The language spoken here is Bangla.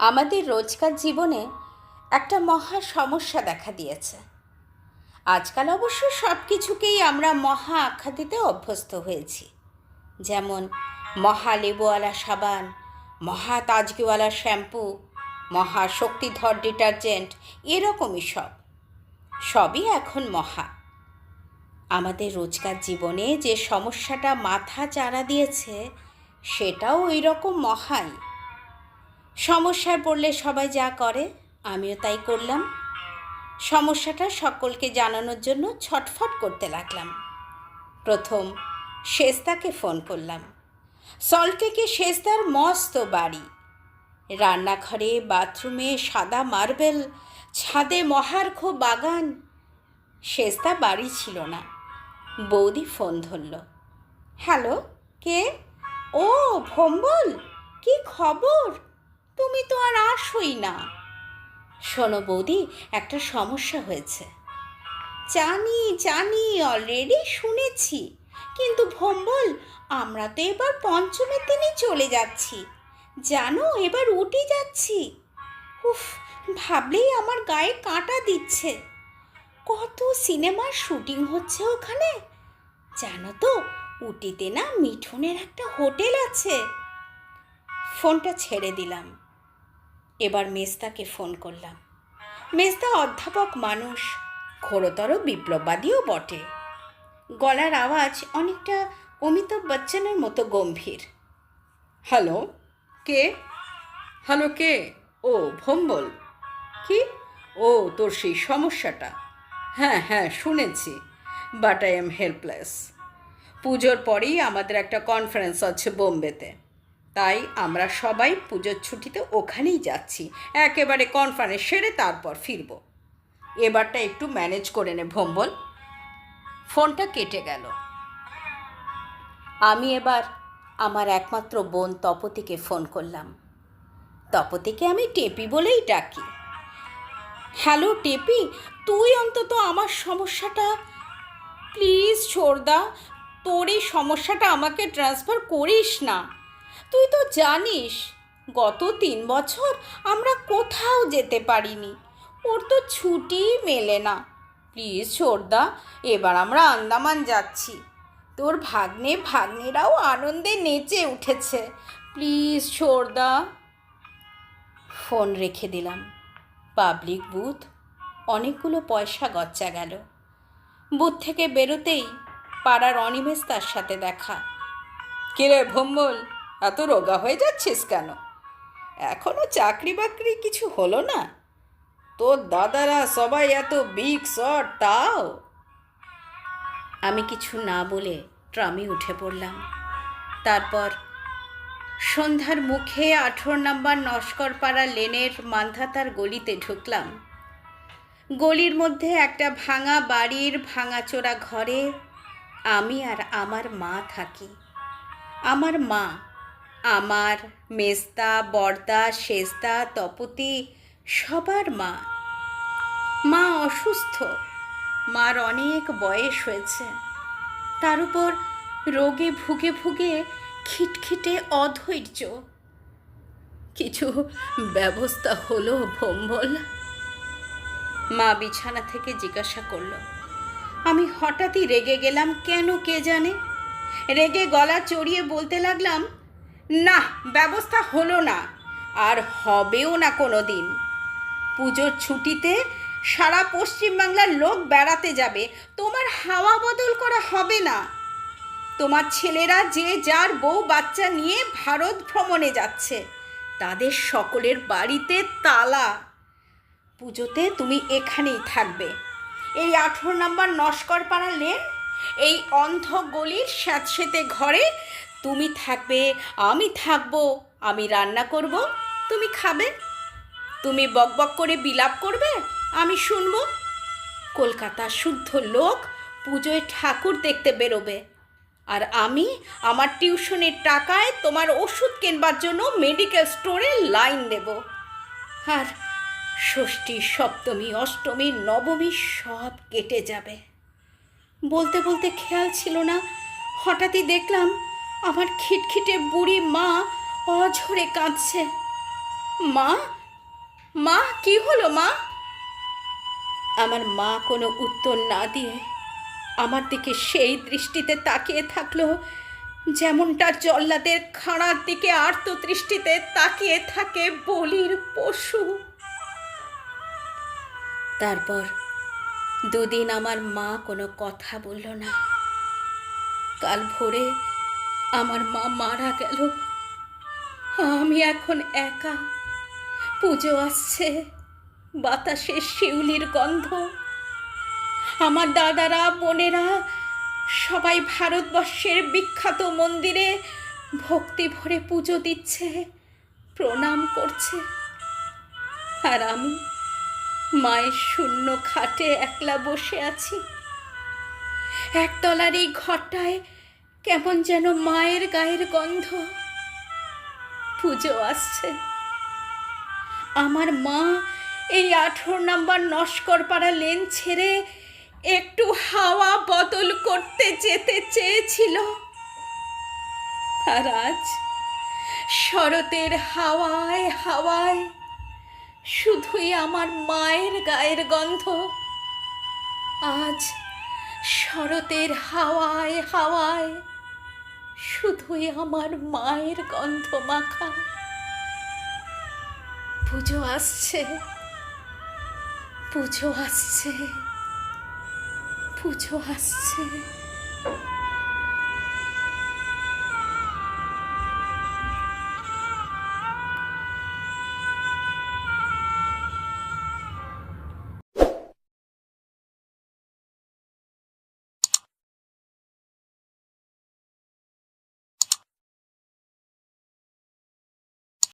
আমাদের রোজকার জীবনে একটা মহা সমস্যা দেখা দিয়েছে। আজকাল অবশ্য সব কিছুকেই আমরা মহা আখ্যা দিতে অভ্যস্ত হয়েছি। যেমন মহা লেবুওয়ালা সাবান, মহা তাজকিওয়ালা শ্যাম্পু, মহা শক্তিধর ডিটারজেন্ট, এরকমই সব। সবই এখন মহা। আমাদের রোজকার জীবনে যে সমস্যাটা মাথা চাড়া দিয়েছে, সেটাও ওই রকম মহাই। সমস্যায় পড়লে সবাই যা করে, আমিও তাই করলাম। সমস্যাটা সকলকে জানানোর জন্য ছটফট করতে লাগলাম। প্রথম শেস্তাকে ফোন করলাম। সল্টেকে শেস্তার মস্ত বাড়ি। রান্নাঘরে, বাথরুমে সাদা মার্বেল, ছাদে মহার্ঘ বাগান। শেস্তা বাড়ি ছিল না। বৌদি ফোন ধরল। হ্যালো, কে? ও, ভম্বল, কি খবর? তুমি তো আর আসোই না। শোনো বৌদি, একটা সমস্যা হয়েছে। জানি জানি অলরেডি শুনেছি। কিন্তু ভম্বল, আমরা তো এবার পঞ্চমের দিনই চলে যাচ্ছি। জানো, এবার উঠে যাচ্ছি। উফ, ভাবলেই আমার গায়ে কাঁটা দিচ্ছে। কত সিনেমার শুটিং হচ্ছে ওখানে? জানো তো, উটিতে না মিঠুনের একটা হোটেল আছে। ফোনটা ছেড়ে দিলাম। এবার মেস্তাকে ফোন করলাম। মেস্তা অধ্যাপক মানুষ, ঘোরতর বিপ্লববাদীও বটে। গলার আওয়াজ অনেকটা অমিতাভ বচ্চনের মতো গম্ভীর। হ্যালো, কে? হ্যালো, কে? ও, ভম্বল। কি? ও, তোর সেই সমস্যাটা? হ্যাঁ হ্যাঁ শুনেছি, বাট আই এম হেল্পলেস। পুজোর পরেই আমাদের একটা কনফারেন্স আছে বোম্বেতে। তাই আমরা সবাই পুজোর ছুটিতে ওখানেই যাচ্ছি। একেবারে কনফারেন্স সেরে তারপর ফিরবো। এবারটা একটু ম্যানেজ করে নে ভম্বল। ফোনটা কেটে গেল। আমি এবার আমার একমাত্র বোন তপতিকে ফোন করলাম। তপতিকে আমি টেপি বলেই ডাকি। হ্যালো টেপি, তুই অন্তত আমার সমস্যাটা প্লিজ ছোড়দা তোর এই সমস্যাটা আমাকে ট্রান্সফার করিস না। তুই তো জানিস, গত তিন বছর আমরা কোথাও যেতে পারিনি। ওর তো ছুটিই মেলে না। প্লিজ ছোড়দা এবার আমরা আন্দামান যাচ্ছি। তোর ভাগ্নে ভাগ্নেরাও আনন্দে নেচে উঠেছে। প্লিজ ছোড়দা ফোন রেখে দিলাম। পাবলিক বুথ, অনেকগুলো পয়সা গচ্চা গেল। বুথ থেকে বেরোতেই পাড়ার অনিমেষ তার সাথে দেখা। কিরে ভম্বল এত রোগা হয়ে যাচ্ছিস কেন? এখনও চাকরি বাকরি কিছু হলো না? তোর দাদারা সবাই এত বিগ শট তাও? আমি কিছু না বলে ট্রামে উঠে পড়লাম। তারপর সন্ধ্যার মুখে আঠেরো নম্বর নস্করপাড়া লেনের মান্ধাতার গলিতে ঢুকলাম। গলির মধ্যে একটা ভাঙা বাড়ির ভাঙাচোরা ঘরে আমি আর আমার মা থাকি। আমার মা আমার, মেস্তা, বর্দা শেস্তা তপতি, সবার মা। মা অসুস্থ। মার অনেক বয়স হয়েছে। তার উপর রোগে ভুগে ভুগে খিটখিটে অধৈর্য। কিছু ব্যবস্থা হলো ভম্বল। মা বিছানা থেকে জিজ্ঞাসা করল, আমি হঠাৎই রেগে গেলাম কেন কে জানে? রেগে গলা চড়িয়ে বলতে লাগলাম না, ব্যবস্থা হলো না। আর হবেও না কোনো দিন পুজোর ছুটিতে সারা পশ্চিমবাংলার লোক বেড়াতে যাবে। তোমার হাওয়া বদল করা হবে না। তোমার ছেলেরা যে যার বউ বাচ্চা নিয়ে ভারত ভ্রমণে যাচ্ছে, তাদের সকলের বাড়িতে তালা। পুজোতে তুমি এখানেই থাকবে। এই আঠেরো নম্বর নস্করপাড়া লেন, এই অন্ধ গলির স্যাঁতসেতে ঘরে তুমি থাকবে, আমি থাকব। আমি রান্না করব, তুমি খাবে। তুমি বকবক করে বিলাপ করবে, আমি শুনব। কলকাতা শুদ্ধ লোক পুজোয় ঠাকুর দেখতে বেরোবে। আর আমি আমার টিউশনের টাকায় তোমার ওষুধ কেনবার জন্য মেডিকেল স্টোরে লাইন দেব। আর ষষ্ঠী, সপ্তমী, অষ্টমী, নবমী সব কেটে যাবে। বলতে বলতে খেয়াল ছিল না, হঠাৎই দেখলাম আমার খিটখিটে বুড়ি মা অঝরে কাঁদছে। মা? মা, কি হলো মা? আমার মা কোনো উত্তর না দিয়ে আমার দিকে সেই দৃষ্টিতে তাকিয়ে থাকল, যেমনটা জল্লাদের খাঁড়ার দিকে আর্ত দৃষ্টিতে তাকিয়ে থাকে বলির পশু। তারপর দুদিন আমার মা কোনো কথা বলল না। কাল ভোরে আমার মা মারা গেল। আমি এখন একা। পুজো আসছে বাতাসে শিউলির গন্ধ। আমার দাদারা, বোনেরা, সবাই ভারতবর্ষের বিখ্যাত মন্দিরে ভক্তি ভরে পুজো দিচ্ছে, প্রণাম করছে। আর আমি মায়ের শূন্য খাটে একলা বসে আছি। একতলার এই ঘরটায় কেমন যেন মায়ের গায়ের গন্ধ। পুজো আসছে। আমার মা এই আঠেরো নাম্বার নস্করপাড়া লেন ছেড়ে একটু হাওয়া বদল করতে যেতে চেয়েছিল। আর আজ শরতের হাওয়ায় হাওয়ায় শুধুই আমার মায়ের গায়ের গন্ধ। আজ শরতের হাওয়ায় হাওয়ায় শুধুই আমার মায়ের গন্ধ মাখা। পুজো আসছে পুজো আসছে পুজো আসছে।